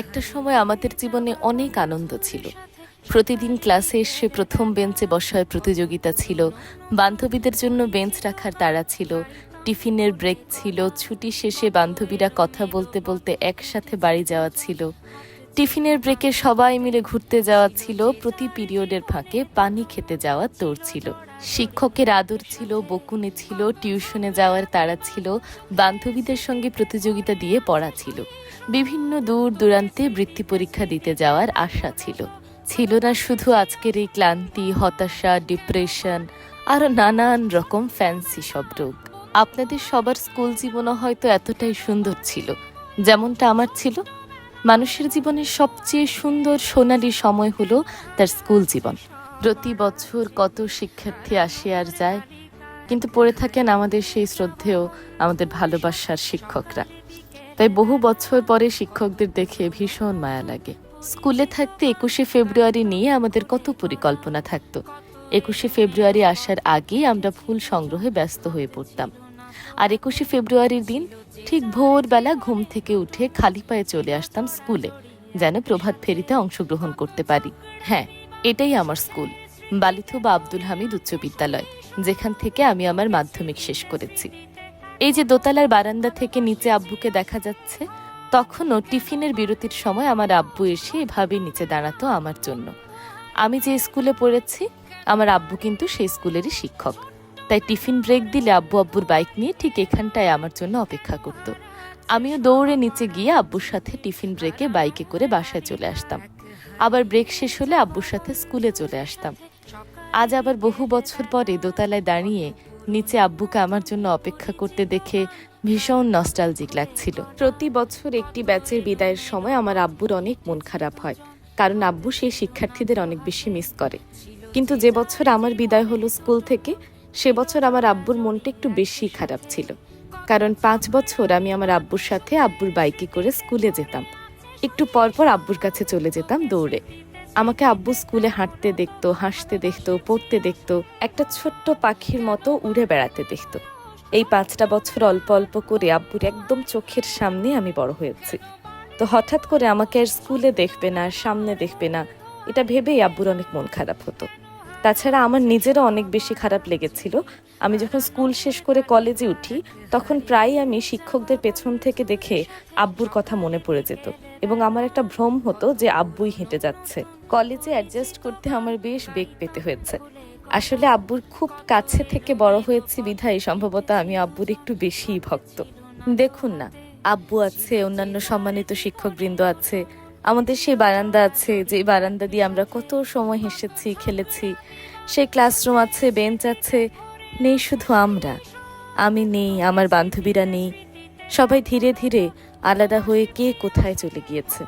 একটা সময় আমাদের জীবনে অনেক আনন্দ ছিল। প্রতিদিন ক্লাসে এসে প্রথম বেঞ্চে বসার প্রতিযোগিতা ছিল, বান্ধবীদের জন্য বেঞ্চ রাখার তাড়া ছিল, টিফিনের ব্রেক ছিল, ছুটি শেষে বান্ধবীরা কথা বলতে বলতে একসাথে বাড়ি যাওয়া ছিল। টিফিনের ব্রেকে সবাই মিলে ঘুরতে যাওয়া ছিল প্রতি পিরিয়ডের ফাঁকে পানি খেতে যাওয়া তোর ছিল। শিক্ষকের আদর ছিল, বকুনে ছিল, টিউশনে যাওয়ার তাড়া ছিল, বান্ধবীদের সঙ্গে প্রতিযোগিতা দিয়ে পড়া ছিল। বিভিন্ন দূর দূরান্তে বৃত্তি পরীক্ষা দিতে যাওয়ার আশা ছিল। ছিল না শুধু আজকের এই ক্লান্তি, হতাশা, ডিপ্রেশন, আরও নানান রকম ফ্যান্সি সব রোগ। আপনাদের সবার স্কুল জীবনও হয়তো এতটাই সুন্দর ছিল, যেমনটা আমার ছিল। মানুষের জীবনের সবচেয়ে সুন্দর সোনালি সময় হলো তার স্কুল জীবন। প্রতি বছর কত শিক্ষার্থী আসে আর যায়, কিন্তু পড়ে থাকেন আমাদের সেই শ্রদ্ধেয়, আমাদের ভালোবাসার শিক্ষকরা। তাই বহু বছর পরে শিক্ষকদের দেখে ভীষণ মায়া লাগে। স্কুলে থাকতে একুশে ফেব্রুয়ারি নিয়ে আমাদের কত পরিকল্পনা থাকতো। একুশে ফেব্রুয়ারি আসার আগেই আমরা ফুল সংগ্রহে ব্যস্ত হয়ে পড়তাম। আর একুশে ফেব্রুয়ারির দিন ঠিক ভোরবেলা ঘুম থেকে উঠে খালি পায়ে চলে আসতাম স্কুলে, যেন প্রভাত ফেরিতে অংশগ্রহণ করতে পারি। হ্যাঁ এটাই আমার স্কুল বালিথুবা আব্দুল হামিদ উচ্চ বিদ্যালয়, যেখান থেকে আমি আমার মাধ্যমিক শেষ করেছি। এই যে দোতলার বারান্দা থেকে নিচে আব্বুকে দেখা যাচ্ছে, তখনও টিফিনের বিরতির সময় আমার আব্বু এসে এভাবে নিচে দাঁড়াতো আমার জন্য। আমি যে স্কুলে পড়েছি, আমার আব্বু কিন্তু সেই স্কুলেরই শিক্ষক। তাই টিফিন ব্রেক দিলে আব্বু আব্বুর বাইক নিয়ে ঠিক এখানটায় আমার জন্য অপেক্ষা করত। আমিও দৌড়ে নিচে গিয়ে আব্বুর সাথে টিফিন ব্রেকে বাইকে করে বাসায় চলে আসতাম। আবার ব্রেক শেষ হলে আব্বুর সাথে স্কুলে চলে আসতাম। আজ আবার বহু বছর পরে দোতলায় দাঁড়িয়ে নিচে আব্বুকে আমার জন্য অপেক্ষা করতে দেখে ভীষণ নস্টালজিক লাগছিল। প্রতি বছর একটি ব্যাচের বিদায়ের সময় আমার আব্বুর অনেক মন খারাপ হয়, কারণ আব্বু সেই শিক্ষার্থীদের অনেক বেশি মিস করে। কিন্তু যে বছর আমার বিদায় হলো স্কুল থেকে সে বছর আমার আব্বুর মনটা একটু বেশি খারাপ ছিল। কারণ পাঁচ বছর আমি আমার আব্বুর সাথে আব্বুর বাইকে করে স্কুলে যেতাম। একটু পর পর আব্বুর কাছে চলে যেতাম দৌড়ে। আমাকে আব্বু স্কুলে হাঁটতে দেখতো, হাসতে দেখতো, পড়তে দেখতো, একটা ছোট্ট পাখির মতো উড়ে বেড়াতে দেখতো। এই পাঁচটা বছর অল্প অল্প করে আব্বুর একদম চোখের সামনে আমি বড় হয়েছি। তো হঠাৎ করে আমাকে আর স্কুলে দেখবে না, সামনে দেখবে না, এটা ভেবেই আব্বুর অনেক মন খারাপ হতো। তাছাড়া আমার নিজেরও অনেক বেশি খারাপ লেগেছিল। আমি যখন স্কুল শেষ করে কলেজে উঠি, তখন প্রায় আমি শিক্ষকদের পেছন থেকে দেখে আব্বুর কথা মনে পড়ে যেত এবং আমার একটা ভ্রম হতো যে আব্বুই হেঁটে যাচ্ছে। কলেজে অ্যাডজাস্ট করতে আমার বেশ বেগ পেতে হয়েছে। আসলে আব্বুর খুব কাছে থেকে বড় হয়েছি বিধায় সম্ভবত আমি আব্বুর একটু বেশিই ভক্ত। দেখুন না, আব্বু আছে, অন্যান্য সম্মানিত শিক্ষকবৃন্দ আছে আমাদের সেই বারান্দা আছে যে বারান্দা দিয়ে আমরা কত সময় হেসেছি, খেলেছি। সেই ক্লাসরুম আছে, বেঞ্চ আছে, নেই শুধু আমরা। আমি নেই, আমার বান্ধবীরা নেই। সবাই ধীরে ধীরে আলাদা হয়ে কে কোথায় চলে গিয়েছে।